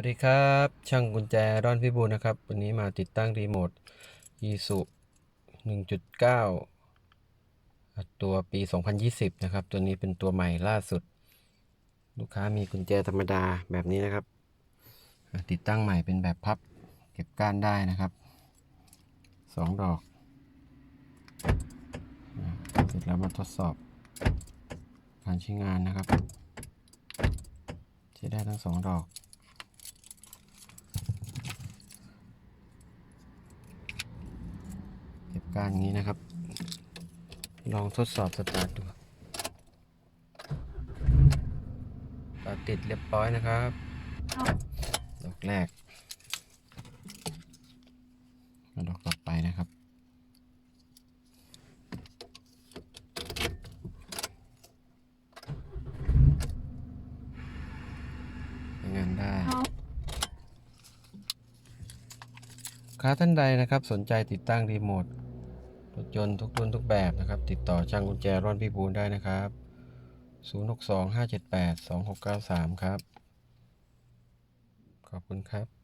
วัสดีครับ ช่างกุญแจร่อนพิบูลนะครับ วันนี้มาติดตั้งรีโมท e s u 1.9 ตัวปี 2020 นะครับ ตัวนี้เป็นตัวใหม่ล่าสุด ลูกค้ามีกุญแจธรรมดาแบบนี้นะครับ ติดตั้งใหม่เป็นแบบพับ เก็บก้านได้นะครับสองดอก เสร็จแล้วมาทดสอบ การใช้งานนะครับ ใช้ได้ทั้งสองดอก ก็บการอย่างนี้นะครับ ลองทดสอบสตาร์ทดูสตาร์ทติดเรียบร้อยนะครับ ดอกแรกมาดอกต่อไปนะครับใช้งานได้ค้าท่านใดนะครับสนใจติดตั้งรีโมท รถยนต์ทุกรุ่นทุกแบบนะครับ ติดต่อช่างกุญแจร่อนพี่บูลได้นะครับ 062 578 2693 ครับ ขอบคุณครับ